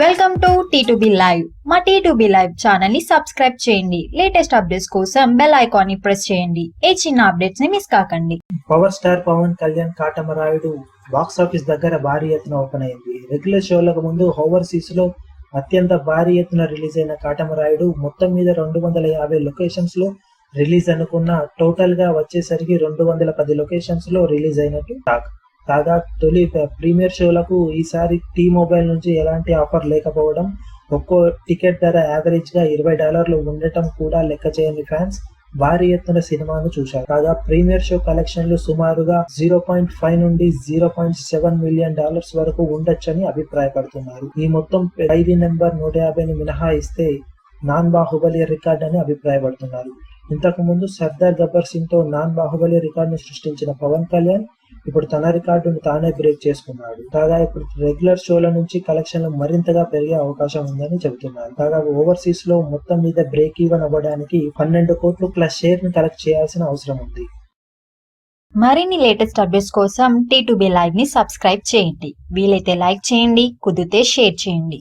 Welcome to T two B live మా T two B live ఛానల్ని subscribe చేయండి. Latest updates కోసం bell ఐకాన్ని ప్రెస్ చేయండి. ఏ చిన్న అప్డేట్స్ని మిస్ కాకండి. Power star Pawan Kalyan Katamarayudu box office దగ్గర భారీ ఎత్తున ఓపెన్ అయింది. రెగ్యులర్ షోలకు ముందు ఓవర్సీస్లో అత్యంత భారీ ఎత్తున రిలీజ్ అయిన కాటమరాయుడు మొత్తం మీద రెండు వందల యాభై లొకేషన్స్లో రిలీజ్ అనుకున్న టోటల్గా వచ్చేసరికి రెండు వందల పది లొకేషన్స్లో రిలీజ్ అయినట్టు టాక్ కాగా తొలి ప్రీమియర్ షోలకు ఈసారి టీ మొబైల్ నుంచి ఎలాంటి ఆఫర్ లేకపోవడం ఒక్కో టికెట్ ధర యావరేజ్గా ఇరవై డాలర్లు ఉండటం కూడా లెక్క చేయని ఫ్యాన్స్ భారీ ఎత్తున సినిమాను చూశారు. కాగా ప్రీమియర్ షో కలెక్షన్లు సుమారుగా జీరో పాయింట్ ఫైవ్ నుండి zero point seven million dollars వరకు ఉండొచ్చని అభిప్రాయపడుతున్నారు. ఈ మొత్తం ఖైదీ నెంబర్ నూట యాభైని మినహాయిస్తే నాన్ బాహుబలి రికార్డ్ అని అభిప్రాయపడుతున్నారు. ఇంతకు ముందు సర్దార్ గబ్బర్ సింగ్తో నాన్ బాహుబలి రికార్డును సృష్టించిన పవన్ కళ్యాణ్ ఇప్పుడు తన రికార్డును తానే బ్రేక్ చేసుకున్నాడు. కాగా ఇప్పుడు రెగ్యులర్ షోల నుంచి కలెక్షన్లు మరింతగా పెరిగే అవకాశం ఉందని చెబుతున్నారు కాగా ఓవర్సీస్లో మొత్తం మీద బ్రేక్ ఈవెన్ అవ్వడానికి పన్నెండు కోట్లు ప్లస్ షేర్ని కలెక్ట్ చేయాల్సిన అవసరం ఉంది. మరిన్ని లేటెస్ట్ అప్డేట్స్ కోసం టీ టు బి లైవ్ని సబ్స్క్రైబ్ చేయండి. వీలైతే లైక్ చేయండి కుదిరితే షేర్ చేయండి.